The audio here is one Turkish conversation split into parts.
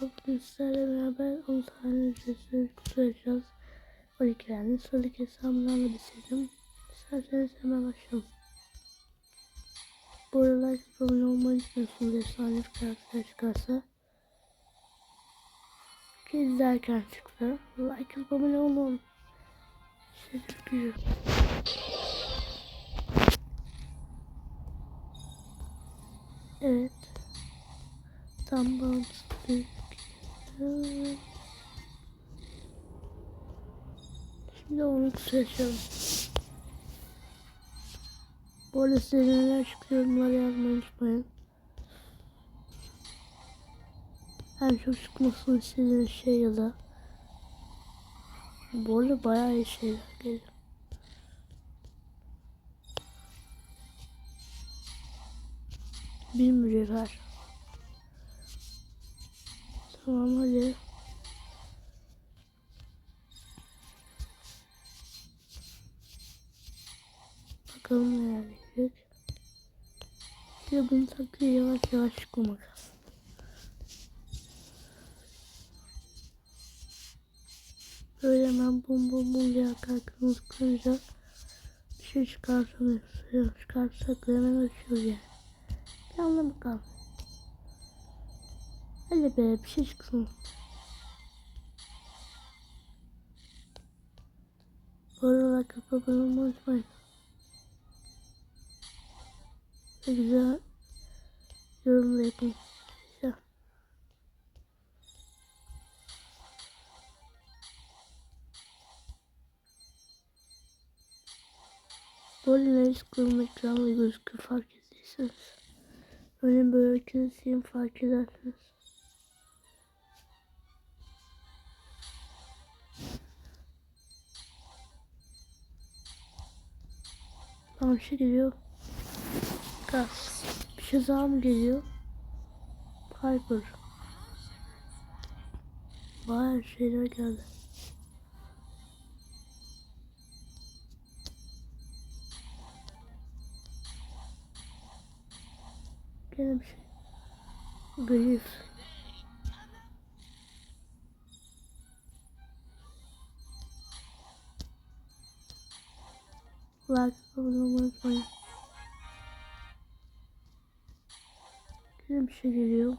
Bugün sizlerle beraber 10 tane ücretsiz kutu açacağız. 12 tane sıradaki hesabımdan da bitirdim. İsterseniz hemen başlayalım. Bu arada like abone olmayı unutmuyorsunuz efsane bir karakter çıkarsa. Ki izlerken çıktı. Like abone olun. Şerif gücü. Evet. Tam bağımsız. Şimdi onu seçelim. Bu arada size neler çıkıyor yorumlara yazmayı unutmayın. En çok çıkmasını istediğiniz şey ya da Bu arada bayağı iyi şeyler geliyor. Bir mücevher. Tamam hadi. Bakalım neler. Bir de bunu takıyor yavaş yavaş çıkmamak. Böyle hemen bum bum bum diye kalkımız kırınca bir şey çıkartamıyoruz. Çıkartsak da hemen açıyoruz yani. Bir anlamı kalmıyor. Hadi be bir şey çıksın. Bu arada kapatmayı unutmayın. Ve güzel yorum yapın. Güzel. Ne sıkılım ekranla gözükür fark ettiyseniz. Örneğin böyle ikisini fark edersiniz. Tamam bir şey geliyor. Gaz. Bir şey daha mı geliyor? Piper. Bayağı şeyler geldi. Gene bir şey. Grif. Like abone olmayı unutmayın. Yine bir şey geliyor.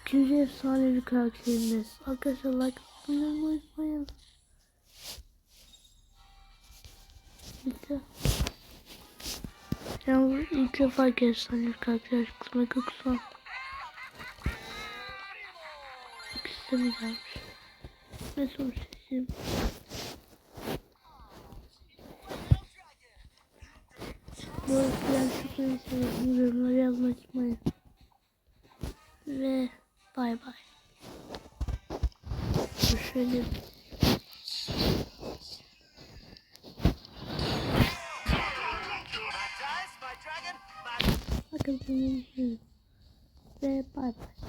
İkinci efsanevi karakterimiz. Arkadaşlar like abone olmayı unutmayın. Bitti. Yalnız ilk defa efsanevi karakter çıktı. Mega kusan. İkisi de mi gelmiş? Ne soru böyle filan şüpheliyseniz yorumlara yazmayı unutmayın. Ve bay bay. Görüşelim. Bakın bunun Ve bay bay.